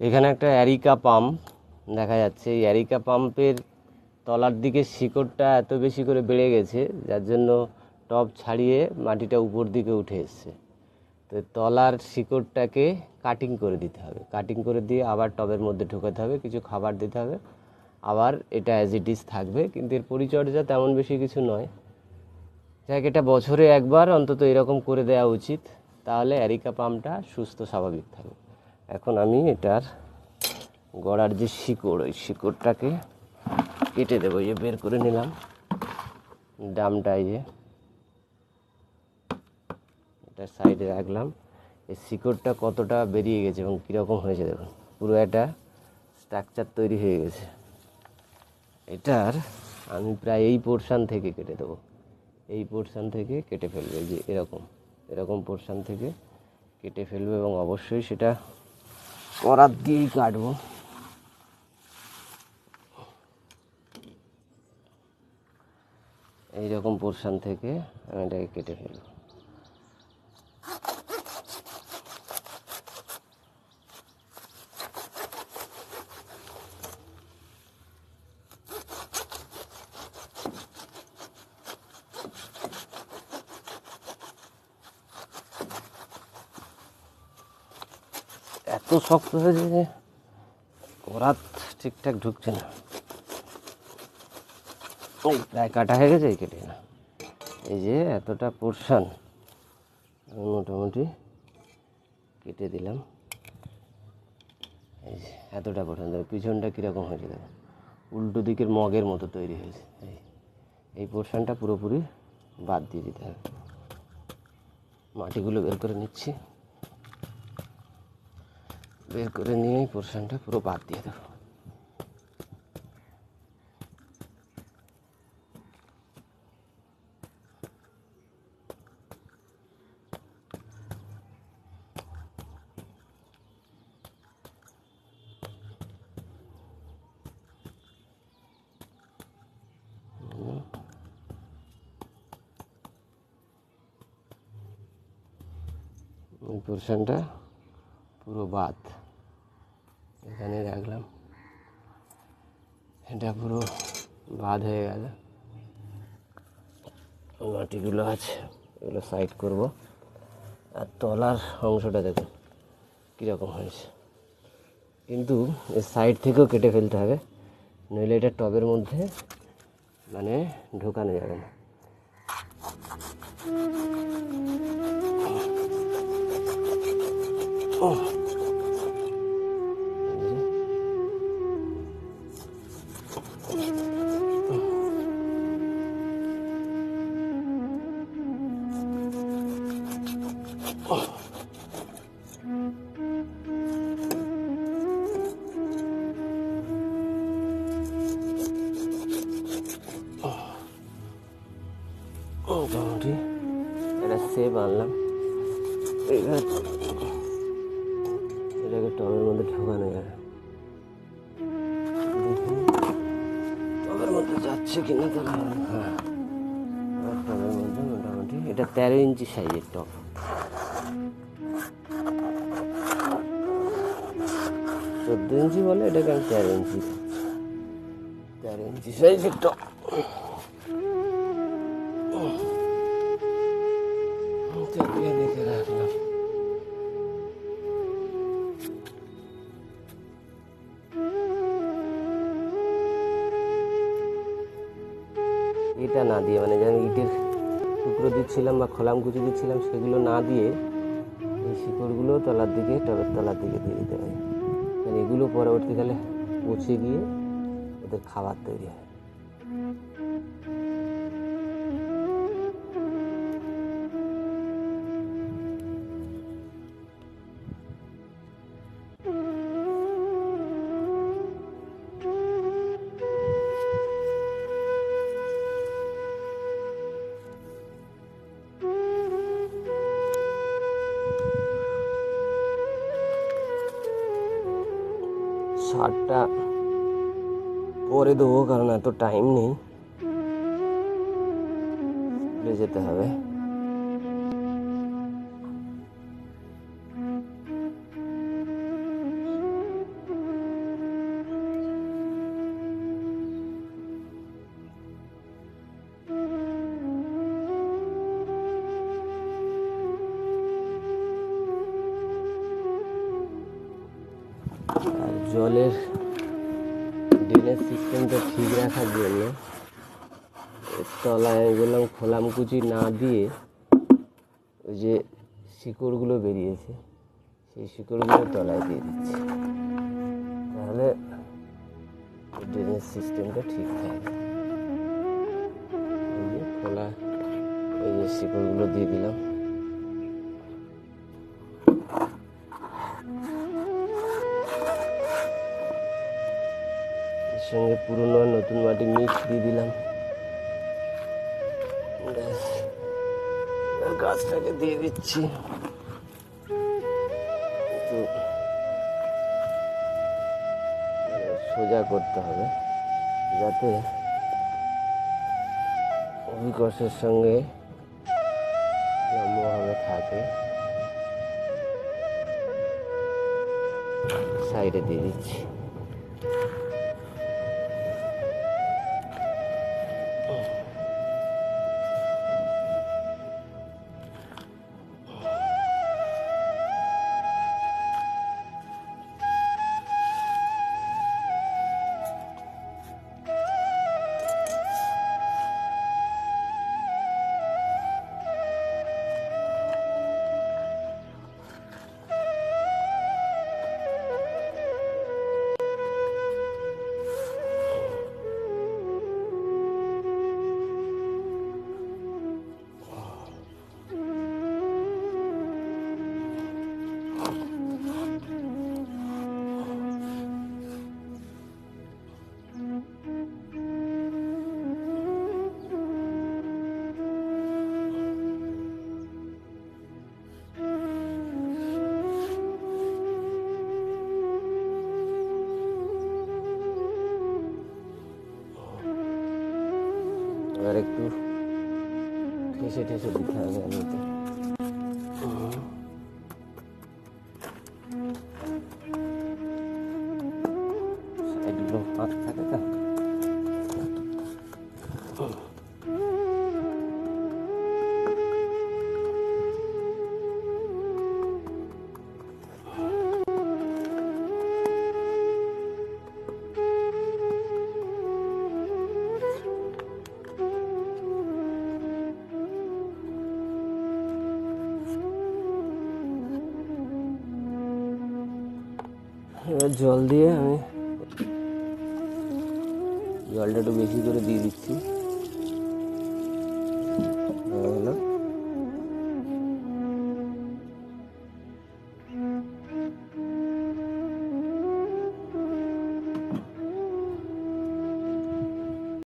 এখানে একটা areca pump দেখা যাচ্ছে। এই অ্যারিকা পাম্পের তলার দিকে শিকড়টা এত বেশি করে বেড়ে গেছে, যার জন্য টব ছাড়িয়ে মাটিটা উপর দিকে উঠে এসছে। তো তলার শিকড়টাকে কাটিং করে দিতে হবে। কাটিং করে দিয়ে আবার টবের মধ্যে ঢোকাতে হবে, কিছু খাবার দিতে হবে। আবার এটা অ্যাজ ইট ইজ থাকবে, কিন্তু এর পরিচর্যা তেমন বেশি কিছু নয়। যাক এটা বছরে একবার অন্তত এরকম করে দেওয়া উচিত। তাহলে অ্যারিকা পাম্পটা সুস্থ স্বাভাবিক থাকবে এখন আমি এটার গড়ার যে শিকড়, ওই শিকড়টাকে কেটে দেবো, এই যে বের করে নিলাম। ডামটা যে এটা সাইডে রাখলাম। এই শিকড়টা কতটা বেরিয়ে গেছে এবং কীরকম হয়েছে দেখুন, পুরো একটা স্ট্রাকচার তৈরি হয়ে গেছে। এটার আমি প্রায় এই পোর্শান থেকে কেটে দেবো। এই পোর্শান থেকে কেটে ফেলবে যে এরকম এরকম পোর্শান থেকে কেটে ফেলবে এবং অবশ্যই সেটা করাত দিয়েই কাটবো। এইরকম পোর্শান থেকে আমি এটাকে কেটে ফেলব। এত শক্ত হয়েছে যে করাত ঠিকঠাক ঢুকছে না। প্রায় কাটা হয়ে গেছে এই কেটে না। এই যে এতটা পোর্শন মোটামুটি কেটে দিলাম। এই যে এতটা পোর্শন দেখো পিছনটা কীরকম হয়েছে দেখো। উল্টো দিকের মগের মতো তৈরি হয়েছে। এই এই পোর্শনটা পুরোপুরি বাদ দিয়ে দিতে হবে। মাটিগুলো বের করে নিচ্ছি। বের করে নিয়েই পোর্শনটা পুরো বাদ দিয়ে দেবো ওই পোর্শনটা পুরো বাদ এখানে রাখলাম এটা পুরো বাদ হয়ে গেল। মাটিগুলো আছে, এগুলো সাইড করব। আর তলার অংশটা দেখুন কীরকম হয়েছে। কিন্তু এর সাইড থেকেও কেটে ফেলতে হবে, নইলে এটা টবের মধ্যে মানে ঢোকানো যাবে না। মোটামুটি একটা সেব আনলাম এবার এটাকে টবের মধ্যে ঢোকানো যাবে টবের মধ্যে যাচ্ছে কিনা হ্যাঁ টবের মধ্যে মোটামুটি এটা তেরো ইঞ্চি সাইজের টপ চোদ্দ ইঞ্চি বলে এটাকে আমি তেরো ইঞ্চি তেরো ইঞ্চি সাইজের টব না দিয়ে মানে যেমন ইটের টুকরো দিচ্ছিলাম বা খোলাম কুচি দিচ্ছিলাম, সেগুলো না দিয়ে এই শিকড়গুলো তলার দিকে, টবের তলার দিকে দিয়ে দিতে হয়। কারণ এগুলো পরবর্তীকালে পচে গিয়ে ওদের খাবার তৈরি হয়। সারটা পরে দেবো কারণ এত টাইম নেই। যেতে হবে। জলের ড্রেনেজ সিস্টেমটা ঠিক রাখার জন্য তলায় বললাম খোলামকুচি না দিয়ে ওই যে শিকড়গুলো বেরিয়েছে, সেই শিকড়গুলো তলায় দিয়ে দিচ্ছি। তাহলে ড্রেনেজ সিস্টেমটা ঠিক যে খোলা এই যে শিকড়গুলো দিয়ে দিলাম। সঙ্গে পুরনো নতুন মাটি মিক্স দিয়ে দিলাম। গাছটাকে দিয়ে দিচ্ছি। সোজা করতে হবে, যাতে অভিকর্ষের সঙ্গে লম্বভাবে থাকে। সাইডে দিয়ে দিচ্ছি। এবার একটু ঠেসে ঠেসে দিতে হবে আলুতে সাইডগুলো ফাঁক থাকে তো জল দিয়ে আমি জলটা একটু বেশি করে দিয়ে দিচ্ছি। গেলো।